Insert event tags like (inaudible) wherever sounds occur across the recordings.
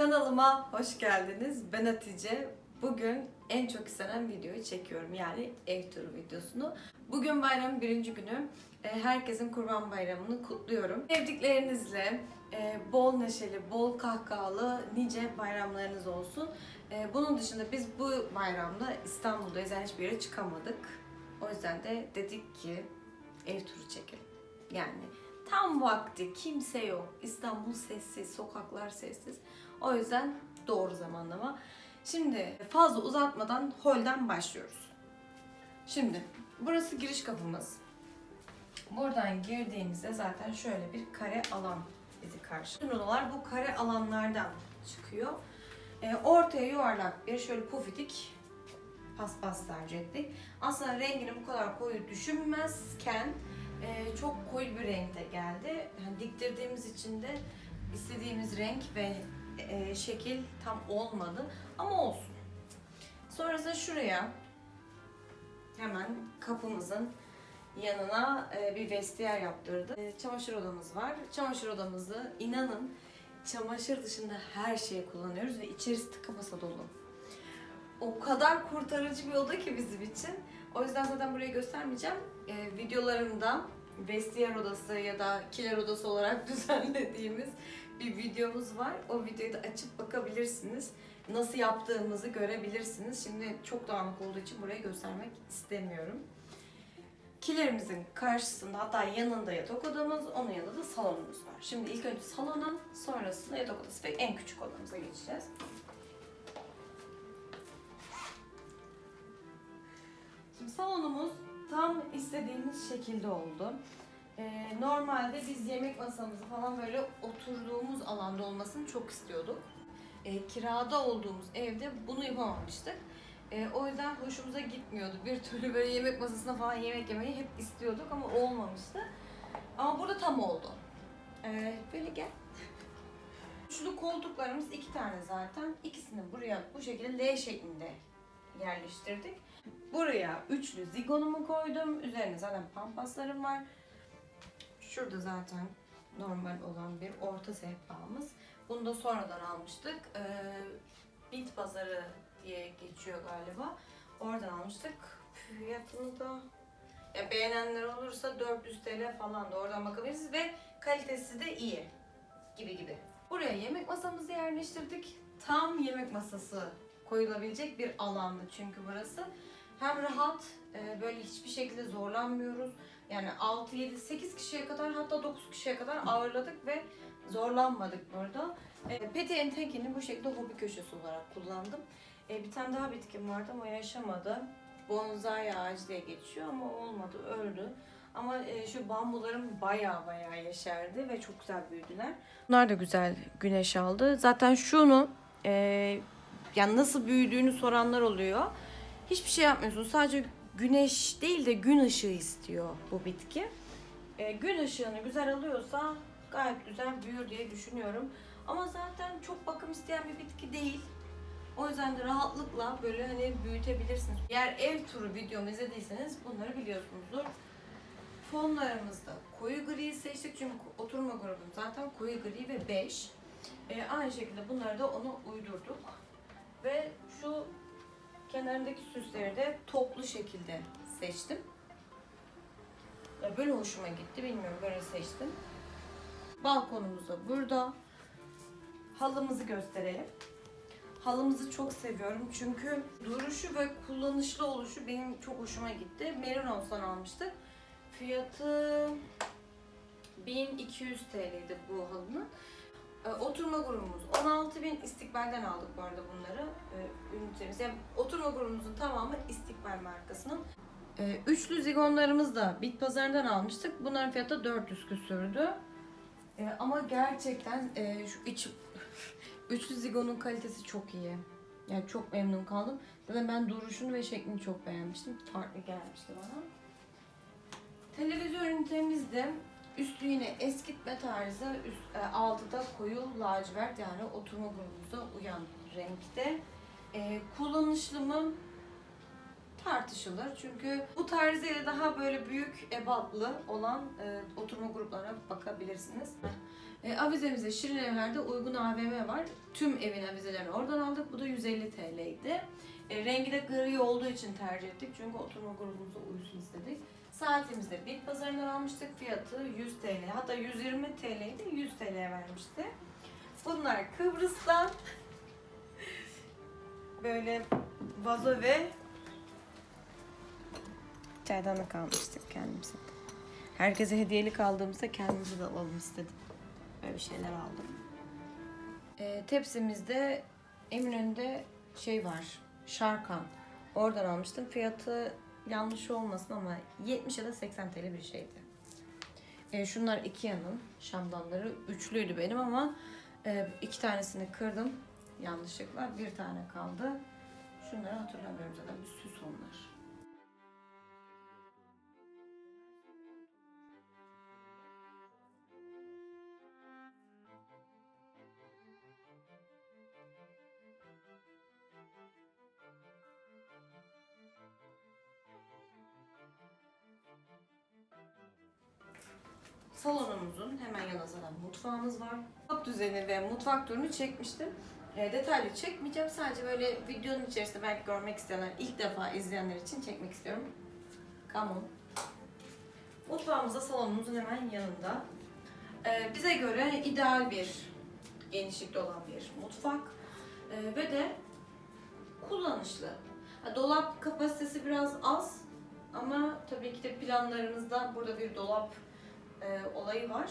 Kanalıma hoş geldiniz. Ben Hatice. Bugün en çok istenen videoyu çekiyorum. Yani ev turu videosunu. Bugün bayramın birinci günü. E, Herkesin kurban bayramını kutluyorum. Sevdiklerinizle e, bol neşeli, bol kahkahalı nice bayramlarınız olsun. E, Bunun dışında biz bu bayramda İstanbul'dayız. Yani hiçbir yere çıkamadık. O yüzden de dedik ki ev turu çekelim. Yani tam vakti kimse yok. İstanbul sessiz, sokaklar sessiz. O yüzden doğru zamanlama. Şimdi fazla uzatmadan holden başlıyoruz. Şimdi burası giriş kapımız. Buradan girdiğinizde zaten şöyle bir kare alan bizi karşılıyor. Bütün odalar bu kare alanlardan çıkıyor. Ee, ortaya yuvarlak bir şöyle pufidik paspas tercih ettik. Aslında rengini bu kadar koyu düşünmezken e, çok koyu bir renkte geldi. Yani diktirdiğimiz için de istediğimiz renk ve e, şekil tam olmadı ama olsun. Sonrasında şuraya hemen kapımızın yanına e, bir vestiyer yaptırdı. E, çamaşır odamız var. Çamaşır odamızı inanın çamaşır dışında her şeyi kullanıyoruz ve içerisi tıka basa dolu. O kadar kurtarıcı bir oda ki bizim için. O yüzden zaten burayı göstermeyeceğim. E, videolarımda vestiyer odası ya da kiler odası olarak (laughs) düzenlediğimiz bir videomuz var. O videoyu da açıp bakabilirsiniz. Nasıl yaptığımızı görebilirsiniz. Şimdi çok dağınık olduğu için burayı göstermek istemiyorum. Kilerimizin karşısında hatta yanında yatak odamız, onun yanında da salonumuz var. Şimdi ilk önce salona, sonrasında yatak odası ve en küçük odamıza geçeceğiz. Şimdi salonumuz tam istediğimiz şekilde oldu. Ee, normalde biz yemek masamızı falan böyle oturduğumuz alanda olmasını çok istiyorduk. Ee, kirada olduğumuz evde bunu yapamamıştık. Ee, o yüzden hoşumuza gitmiyordu. Bir türlü böyle yemek masasına falan yemek yemeyi hep istiyorduk ama olmamıştı. Ama burada tam oldu. Ee, böyle gel. Üçlü koltuklarımız iki tane zaten. İkisini buraya bu şekilde L şeklinde yerleştirdik. Buraya üçlü zigonumu koydum. Üzerine zaten pampaslarım var. Şurada zaten normal olan bir orta sehpamız. Bunu da sonradan almıştık. Ee, Bit pazarı diye geçiyor galiba. Oradan almıştık. Fiyatını da ya beğenenler olursa 400 TL falan da oradan bakabilirsiniz ve kalitesi de iyi gibi gibi. Buraya yemek masamızı yerleştirdik. Tam yemek masası koyulabilecek bir alandı çünkü burası. Hem rahat, e, böyle hiçbir şekilde zorlanmıyoruz. Yani 6, 7, 8 kişiye kadar hatta 9 kişiye kadar ağırladık ve zorlanmadık burada. E, Petiğin tekini bu şekilde hobi köşesi olarak kullandım. E, bir tane daha bitkim vardı ama yaşamadı. Bonsai ağacı diye geçiyor ama olmadı, öldü. Ama e, şu bambularım baya baya yeşerdi ve çok güzel büyüdüler. Bunlar da güzel güneş aldı. Zaten şunu e, yani nasıl büyüdüğünü soranlar oluyor. Hiçbir şey yapmıyorsun. Sadece güneş değil de gün ışığı istiyor bu bitki. E, gün ışığını güzel alıyorsa gayet güzel büyür diye düşünüyorum. Ama zaten çok bakım isteyen bir bitki değil. O yüzden de rahatlıkla böyle hani büyütebilirsiniz. Eğer ev turu videomu izlediyseniz bunları biliyorsunuzdur. Fonlarımızda koyu gri seçtik çünkü oturma grubum zaten koyu gri ve bej. Ee, aynı şekilde bunları da ona uydurduk. Ve şu kenarındaki süsleri de toplu şekilde seçtim. Böyle hoşuma gitti bilmiyorum böyle seçtim. Balkonumuz da burada. Halımızı gösterelim. Halımızı çok seviyorum çünkü duruşu ve kullanışlı oluşu benim çok hoşuma gitti. Merinos'tan almıştık. Fiyatı 1200 TL'ydi bu halının. Ee, Oturma grubumuz 16.000 istikbalden aldık bu arada bunları. Ee, ünitemiz. Yani oturma grubumuzun tamamı istikbal markasının. Ee, Üçlü zigonlarımız da bit pazarından almıştık. Bunların fiyatı 400 küsürdü. Ee, ama gerçekten e, şu iç (laughs) üçlü zigonun kalitesi çok iyi. Yani çok memnun kaldım. Zaten ben duruşunu ve şeklini çok beğenmiştim. Farklı gelmişti bana. Televizyon ünitemiz de üstü yine eskitme tarzı, üst, e, altı da koyu lacivert yani oturma grubumuza uyan renkte. E, kullanışlı mı? tartışılır. Çünkü bu tarz yere daha böyle büyük ebatlı olan e, oturma gruplarına bakabilirsiniz. E, avizemize Şirin Evler'de uygun AVM var. Tüm evin avizelerini oradan aldık. Bu da 150 TL'ydi. E, rengi de gri olduğu için tercih ettik. Çünkü oturma grubumuza uysun istedik. Saatimizi de bit pazarından almıştık. Fiyatı 100 TL. Hatta 120 TL'ydi. 100 TL'ye vermişti. Bunlar Kıbrıs'tan (laughs) böyle vazo ve çaydanlık almıştık kendimize. Herkese hediyelik aldığımızda kendimize de alalım istedim. Böyle bir şeyler aldım. Ee, tepsimizde Eminönü'nde şey var. Şarkan. Oradan almıştım. Fiyatı yanlış olmasın ama 70 ya da 80 TL bir şeydi. Ee, şunlar Ikea'nın şamdanları. Üçlüydü benim ama e, iki tanesini kırdım yanlışlıkla. Bir tane kaldı. Şunları hatırlamıyorum zaten. Bir süs onlar. Salonumuzun hemen yanında zaten mutfağımız var. Mutfak düzeni ve mutfak turunu çekmiştim. E, detaylı çekmeyeceğim. Sadece böyle videonun içerisinde belki görmek isteyenler, ilk defa izleyenler için çekmek istiyorum. Come on. Mutfağımız da salonumuzun hemen yanında. E, bize göre ideal bir genişlikte olan bir mutfak. E, ve de kullanışlı. Dolap kapasitesi biraz az ama tabii ki de planlarımızda burada bir dolap e, olayı var.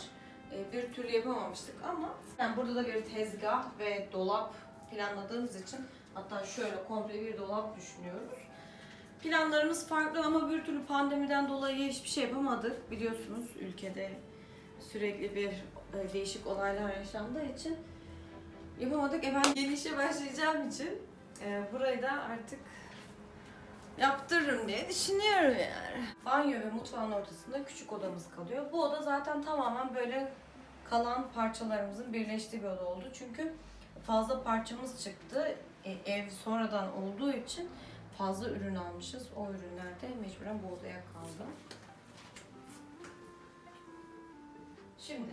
E, bir türlü yapamamıştık ama yani burada da bir tezgah ve dolap planladığımız için hatta şöyle komple bir dolap düşünüyoruz. Planlarımız farklı ama bir türlü pandemiden dolayı hiçbir şey yapamadık. Biliyorsunuz ülkede sürekli bir e, değişik olaylar yaşandığı için yapamadık. E ben yeni işe başlayacağım için e, burayı da artık yaptırırım diye düşünüyorum yani. Banyo ve mutfağın ortasında küçük odamız kalıyor. Bu oda zaten tamamen böyle kalan parçalarımızın birleştiği bir oda oldu. Çünkü fazla parçamız çıktı. E, ev sonradan olduğu için fazla ürün almışız. O ürünler de mecburen bu odaya kaldı. Şimdi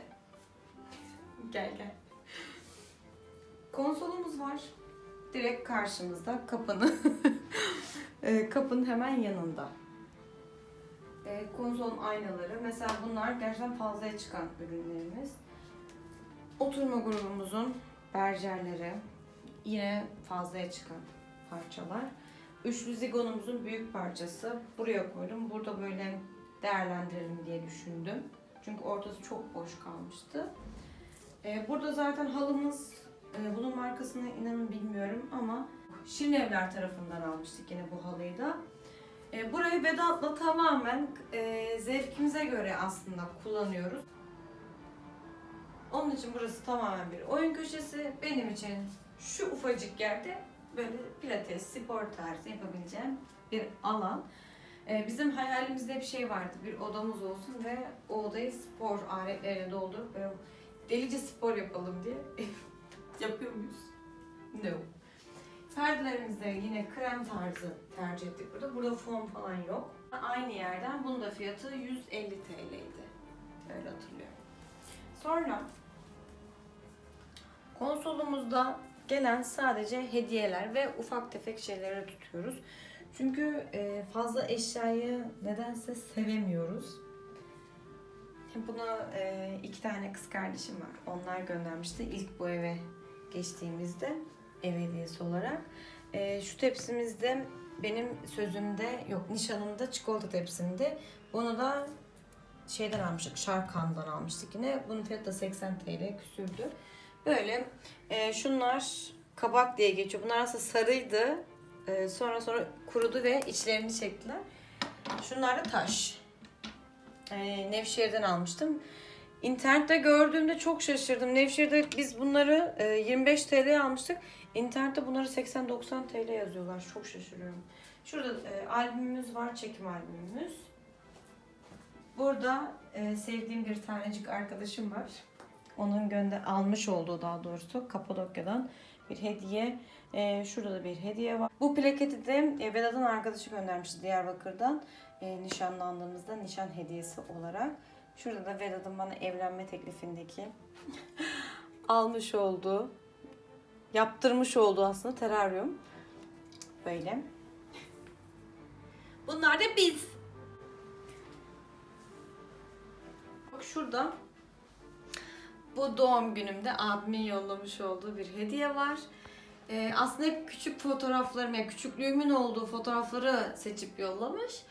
gel gel. Konsolumuz var. Direkt karşımızda kapının (laughs) e, kapının hemen yanında. E, konsolun aynaları. Mesela bunlar gerçekten fazlaya çıkan ürünlerimiz. Oturma grubumuzun berjerleri. Yine fazlaya çıkan parçalar. Üçlü zigonumuzun büyük parçası. Buraya koydum. Burada böyle değerlendirelim diye düşündüm. Çünkü ortası çok boş kalmıştı. E, burada zaten halımız, bunun markasını inanın bilmiyorum ama Şirin tarafından almıştık yine bu halıyı da. E, burayı Vedat'la tamamen e, zevkimize göre aslında kullanıyoruz. Onun için burası tamamen bir oyun köşesi. Benim için şu ufacık yerde böyle pilates, spor tarzı yapabileceğim bir alan. E, bizim hayalimizde bir şey vardı. Bir odamız olsun ve o odayı spor aletleriyle doldurup böyle delice spor yapalım diye. (laughs) Yapıyor muyuz? No. Perdelerimiz de yine krem tarzı tercih ettik burada. Burada fon falan yok. Aynı yerden bunun da fiyatı 150 TL'ydi. Öyle hatırlıyorum. Sonra konsolumuzda gelen sadece hediyeler ve ufak tefek şeyleri tutuyoruz. Çünkü e, fazla eşyayı nedense sevemiyoruz. Buna e, iki tane kız kardeşim var. Onlar göndermişti ilk bu eve geçtiğimizde ev hediyesi olarak. E, şu tepsimizde benim sözümde yok nişanımda çikolata tepsimde. Bunu da şeyden almıştık, Şarkan'dan almıştık yine. Bunun fiyatı da 80 TL küsürdü. Böyle e, şunlar kabak diye geçiyor. Bunlar aslında sarıydı. E, sonra sonra kurudu ve içlerini çektiler. Şunlar da taş. E, Nevşehir'den almıştım. İnternette gördüğümde çok şaşırdım. Nevşehir'de biz bunları e, 25 TL almıştık. İnternette bunları 80-90 TL yazıyorlar. Çok şaşırıyorum. Şurada e, albümümüz var, çekim albümümüz. Burada e, sevdiğim bir tanecik arkadaşım var. Onun gönder almış olduğu daha doğrusu Kapadokya'dan bir hediye. Ee, şurada da bir hediye var. Bu plaketi de e, Vedat'ın arkadaşı göndermişti Diyarbakır'dan. E, nişanlandığımızda nişan hediyesi olarak. Şurada da Vedat'ın bana evlenme teklifindeki (laughs) almış olduğu, yaptırmış olduğu aslında teraryum. Böyle. Bunlar da biz. Bak şurada bu doğum günümde abimin yollamış olduğu bir hediye var. Ee, aslında hep küçük fotoğraflarım, yani küçüklüğümün olduğu fotoğrafları seçip yollamış.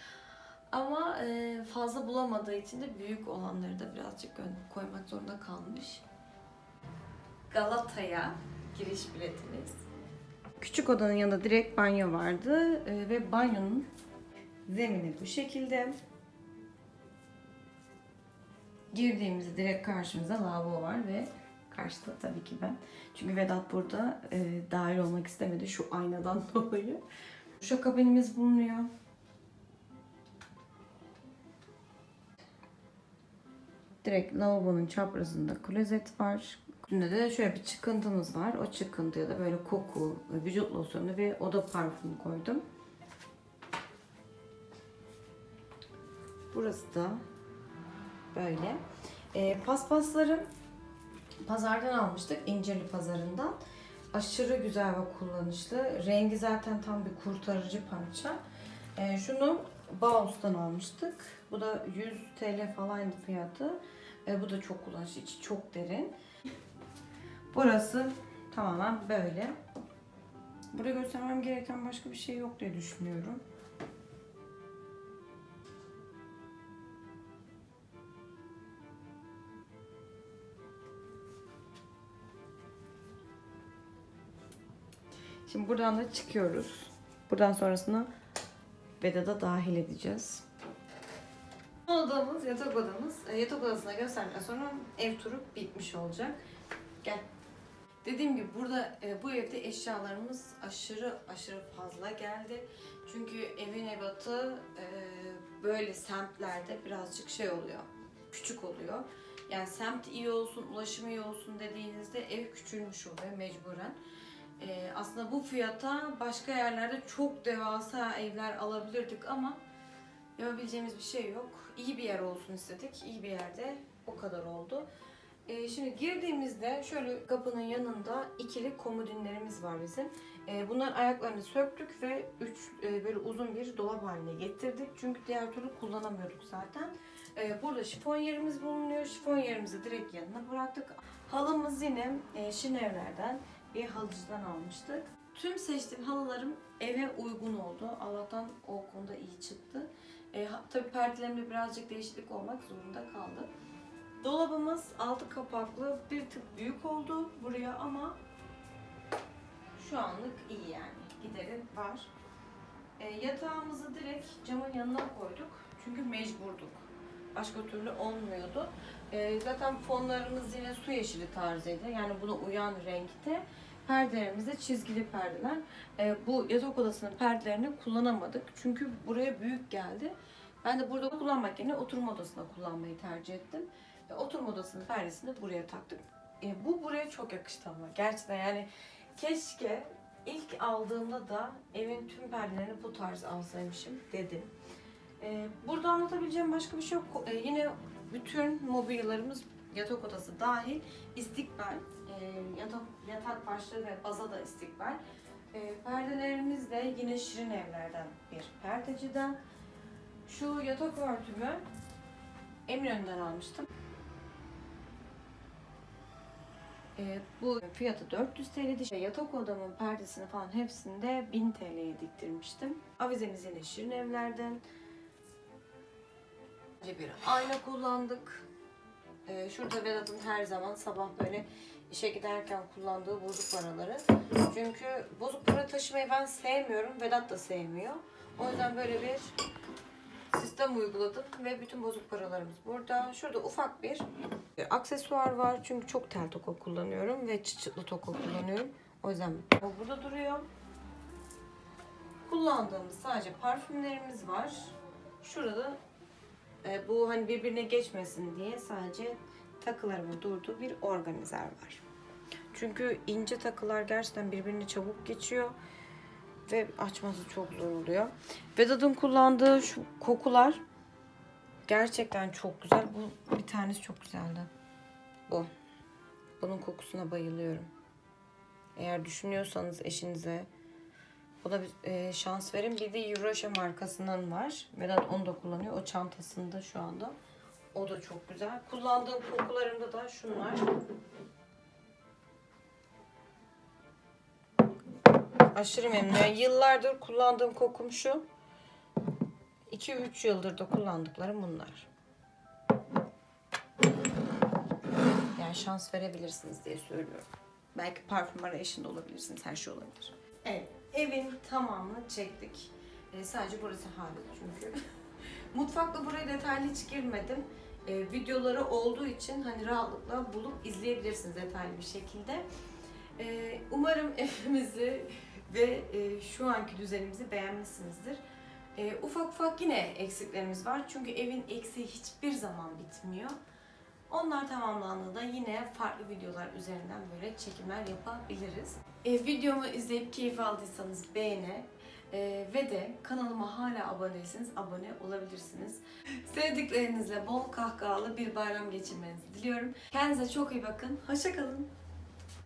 Ama e, fazla bulamadığı için de büyük olanları da birazcık koymak zorunda kalmış. Galata'ya giriş biletimiz. Küçük odanın yanında direkt banyo vardı e, ve banyonun zemini bu şekilde. Girdiğimizde direkt karşımıza lavabo var ve karşıda tabii ki ben. Çünkü Vedat burada e, dahil olmak istemedi şu aynadan (laughs) dolayı. Duşa kabinimiz bulunuyor. Direkt lavabonun çaprazında klozet var. Üstünde de şöyle bir çıkıntımız var. O çıkıntıya da böyle koku, vücut losyonu ve oda parfümü koydum. Burası da böyle. Ee, paspasları pazardan almıştık. İncirli pazarından. Aşırı güzel ve kullanışlı. Rengi zaten tam bir kurtarıcı parça. Ee, şunu Bauhaus'tan almıştık. Bu da 100 TL falandı fiyatı. Ee, bu da çok kullanışlı. içi çok derin. Burası tamamen böyle. Burada göstermem gereken başka bir şey yok diye düşünüyorum. Şimdi buradan da çıkıyoruz. Buradan sonrasını Vedat'a dahil edeceğiz. Odamız, yatak odamız. E, Yatak odasına gösterdikten sonra ev turu bitmiş olacak. Gel. Dediğim gibi burada e, bu evde eşyalarımız aşırı aşırı fazla geldi. Çünkü evin ebatı e, böyle semtlerde birazcık şey oluyor. Küçük oluyor. Yani semt iyi olsun, ulaşım iyi olsun dediğinizde ev küçülmüş oluyor mecburen. E, aslında bu fiyata başka yerlerde çok devasa evler alabilirdik ama yapabileceğimiz bir şey yok. İyi bir yer olsun istedik. İyi bir yerde o kadar oldu. Ee, şimdi girdiğimizde şöyle kapının yanında ikili komodinlerimiz var bizim. Ee, bunların ayaklarını söktük ve üç e, böyle uzun bir dolap haline getirdik. Çünkü diğer türlü kullanamıyorduk zaten. Ee, burada şifon yerimiz bulunuyor. Şifon yerimizi direkt yanına bıraktık. Halımız yine e, Şinevler'den bir halıcıdan almıştık. Tüm seçtiğim halılarım eve uygun oldu. Allah'tan o konuda iyi çıktı. E, tabii perdelerimde birazcık değişiklik olmak zorunda kaldı. Dolabımız altı kapaklı bir tık büyük oldu buraya ama şu anlık iyi yani. Gideri var. E, yatağımızı direkt camın yanına koyduk. Çünkü mecburduk. Başka türlü olmuyordu. E, zaten fonlarımız yine su yeşili tarzıydı. Yani buna uyan renkte. Perdelerimiz de çizgili perdeler. E, bu yatak odasının perdelerini kullanamadık. Çünkü buraya büyük geldi. Ben de burada kullanmak yerine oturma odasında kullanmayı tercih ettim. Ve oturma odasının perdesini buraya taktık. E, bu buraya çok yakıştı ama gerçekten yani keşke ilk aldığımda da evin tüm perdelerini bu tarz alsaymışım dedim. E, burada anlatabileceğim başka bir şey yok. E, yine bütün mobilyalarımız yatak odası dahil istikbal. E, yatak, yatak başlığı ve baza da istikbal. E, perdelerimiz de yine Şirin Evler'den bir perdeciden. Şu yatak örtümü Eminönü'nden almıştım. Ee, bu fiyatı 400 TL'di. Yatak odamın perdesini falan hepsini de 1000 TL'ye diktirmiştim. Avizemiz yine Şirin Evler'den. Bir ayna kullandık. Ee, şurada Vedat'ın her zaman sabah böyle işe giderken kullandığı bozuk paraları. Çünkü bozuk para taşımayı ben sevmiyorum. Vedat da sevmiyor. O yüzden böyle bir sistem uyguladım ve bütün bozuk paralarımız burada. Şurada ufak bir aksesuar var çünkü çok tel toka kullanıyorum ve çıt çıtlı toka kullanıyorum. O yüzden o burada duruyor. Kullandığımız sadece parfümlerimiz var. Şurada e, bu hani birbirine geçmesin diye sadece takılarımın durduğu bir organizer var. Çünkü ince takılar gerçekten birbirini çabuk geçiyor ve açması çok zor oluyor. Vedat'ın kullandığı şu kokular gerçekten çok güzel. Bu bir tanesi çok güzeldi. Bu. Bunun kokusuna bayılıyorum. Eğer düşünüyorsanız eşinize buna bir e, şans verin. Bir de Euroşa markasının var. Vedat onu da kullanıyor. O çantasında şu anda. O da çok güzel. Kullandığım kokularımda da şunlar. Aşırı memnunum. Yani yıllardır kullandığım kokum şu. 2-3 yıldır da kullandıklarım bunlar. Yani şans verebilirsiniz diye söylüyorum. Belki parfüm arayışında olabilirsiniz. Her şey olabilir. Evet. Evin tamamını çektik. Ee, sadece burası hariç çünkü. (laughs) Mutfakla buraya detaylı hiç girmedim. Ee, videoları olduğu için hani rahatlıkla bulup izleyebilirsiniz detaylı bir şekilde. Ee, umarım (laughs) evimizi ve e, şu anki düzenimizi beğenmişsinizdir. Ee, ufak ufak yine eksiklerimiz var. Çünkü evin eksiği hiçbir zaman bitmiyor. Onlar tamamlandığında yine farklı videolar üzerinden böyle çekimler yapabiliriz. Ee, videomu izleyip keyif aldıysanız beğene e, ve de kanalıma hala abone değilseniz abone olabilirsiniz. (laughs) Sevdiklerinizle bol kahkahalı bir bayram geçirmenizi diliyorum. Kendinize çok iyi bakın. Hoşçakalın.